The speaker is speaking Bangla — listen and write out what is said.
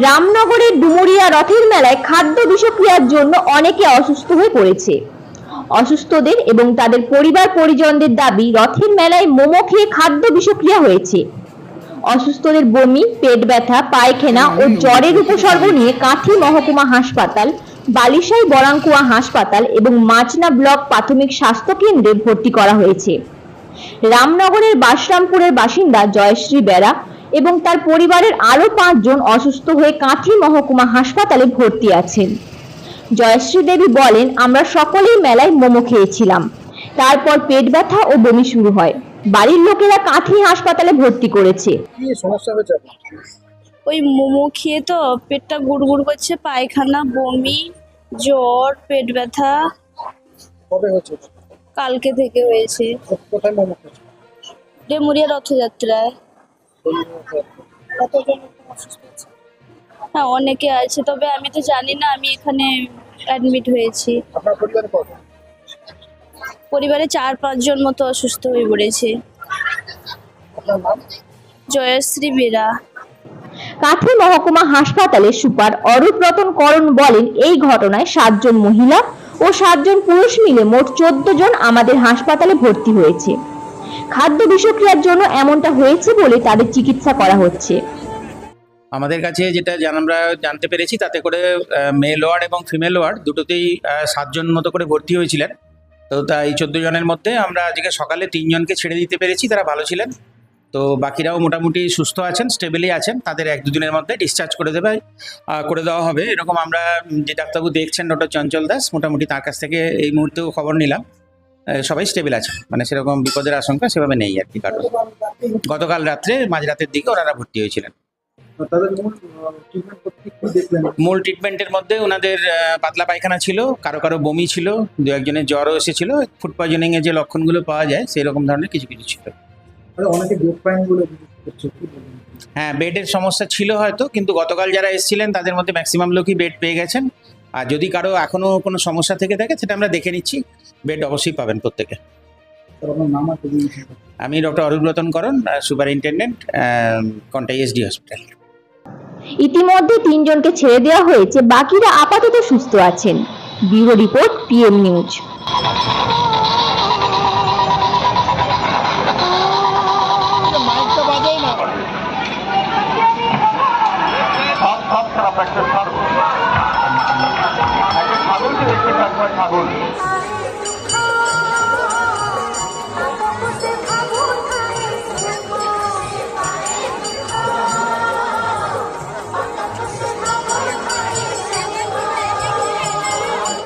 রামনগরের ডুমুরিয়া রথের মেলায় খাদ্য বিষক্রিয়ার জন্য অনেকে অসুস্থ হয়ে পড়েছে। অসুস্থদের এবং তাদের পরিবার পরিজনদের দাবি, রথের মেলায় মোমো খেয়ে খাদ্য বিষক্রিয়া হয়েছে। অসুস্থদের বমি, পেট ব্যথা, পায়খানা ও জ্বরের উপসর্গ নিয়ে কাঁথি মহকুমা হাসপাতাল, বালিশাই বরাঙ্কুয়া হাসপাতাল এবং মাচনা ব্লক প্রাথমিক স্বাস্থ্য কেন্দ্রে ভর্তি করা হয়েছে। রামনগরের বাসরামপুরের বাসিন্দা জয়শ্রী বেরা এবং তার পরিবারের আরও পাঁচজন অসুস্থ হয়ে কাঁথি মহকুমা হাসপাতালে ভর্তি আছেন। জয়শ্রী দেবী বলেন আমরা সকলেই মেলায় মোমো খেয়েছিলাম। তারপর পেট ব্যথা ও বমি শুরু হয়। বাড়ির লোকেরা কাঁথি হাসপাতালে ভর্তি করেছে। কি সমস্যা হয়েছে আপনার? ওই মোমো খেয়ে তো পেটটা গুড়গুড় করছে পায়খানা বমি জ্বর পেট ব্যথা। কবে হয়েছে? কালকে থেকে হয়েছে। কো- কোথায় মোমো খেয়েছে ডেমুরিয়া রথযাত্রায়। কতজন অসুস্থ হয়েছে? হ্যাঁ অনেকে আছে। তবে আমি তো জানি না আমি এখানে অ্যাডমিট হয়েছি। আপনার পরিবারে কত পরিবারে চার পাঁচজন মতো অসুস্থ হয়ে পড়েছে। আপনার নাম? জয়শ্রী বেরা। কাঁথি মহকুমা হাসপাতালের সুপার অরূপ রতন করণ বলেন এই ঘটনায় সাতজন মহিলা ও সাতজন পুরুষ মিলে মোট চোদ্দ জন আমাদের হাসপাতালে ভর্তি হয়েছে। খাদ্য বিষক্রিয়ার জন্য এমনটা হয়েছে বলে তাদের চিকিৎসা করা হচ্ছে। আমাদের কাছে যেটা আমরা জানতে পেরেছি, তাতে করে মেল ওয়ার্ড এবং ফিমেল ওয়ার্ড দুটোতেই সাতজন মতো করে ভর্তি হয়েছিলেন। তো তাই চোদ্দ জনের মধ্যে আমরা আজকে সকালে তিনজনকে ছেড়ে দিতে পেরেছি, তারা ভালো ছিলেন। তো বাকিরাও মোটামুটি সুস্থ আছেন স্টেবলি আছেন। তাদের এক দুদিনের মধ্যে ডিসচার্জ করে দেবে করে দেওয়া হবে। এরকম আমরা যে ডাক্তারবাবু দেখছেন ডক্টর চঞ্চল দাস, মোটামুটি তার কাছ থেকে এই মুহূর্তেও খবর নিলাম। সবাই স্টেবল আছে। মানে সেরকম বিপদের আশঙ্কা সেভাবে নেই আর কি কারণ গতকাল রাত্রে মাঝরাতের দিকে ওনারা ভর্তি হয়েছিলেন। মূল ট্রিটমেন্টের মধ্যে ওনাদের পাতলা পায়খানা ছিল কারও কারও বমি ছিল দু একজনের জ্বরও এসেছিল ফুড পয়জনিং এর যে লক্ষণগুলো পাওয়া যায় সেই রকম ধরনের কিছু কিছু ছিল। হ্যাঁ বেডের সমস্যা ছিল হয়তো কিন্তু গতকাল যারা এসেছিলেন তাদের মধ্যে ম্যাক্সিমাম লোকই বেড পেয়ে গেছেন। আর যদি কারও এখনও কোনো সমস্যা থেকে থাকে সেটা আমরা দেখে নিচ্ছি বেড অবশ্যই পাবেন প্রত্যেকে আমি doctor Arup Ratan Karan superintendent Contai SD hospital ইতিমধ্যে তিনজনকে ছেড়ে দেওয়া হয়েছে বাকিরা আপাতত সুস্থ আছেন ব্যুরো রিপোর্ট পিএম নিউজ 欢迎